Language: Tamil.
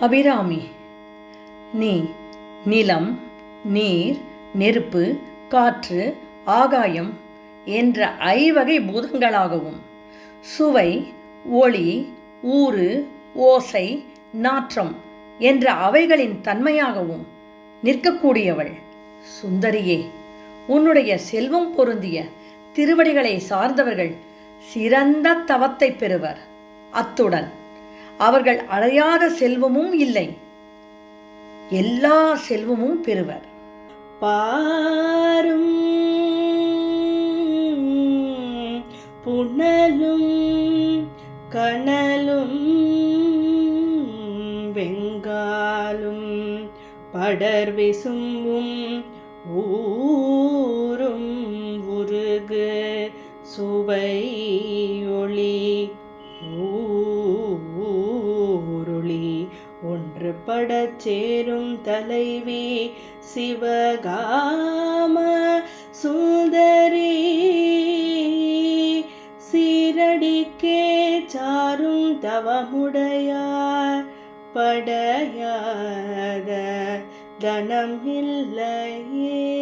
அபிராமி நீ நிலம் நீர் நெருப்பு காற்று ஆகாயம் என்ற ஐவகை பூதங்களாகவும் சுவை ஒளி ஊறு ஓசை நாற்றம் என்ற அவைகளின் தன்மையாகவும் நிற்கக்கூடியவள். சுந்தரியே உன்னுடைய செல்வம் பொருந்திய திருவடிகளை சார்ந்தவர்கள் சிறந்த தவத்தை பெறுவர். அத்துடன் அவர்கள் அடையாத செல்வமும் இல்லை. எல்லா செல்வமும் பெறுவர். பாரும் புனலும் கனலும் வெங்காலும் படர் விசும்பும் ஊரும் உருகு சுவை ஒளி ஒன்று சேரும் தலைவி சிவகாம சுந்தரி. சீரடிக்கே சாரும் தவமுடையார். படையாத தனம் இல்லையே.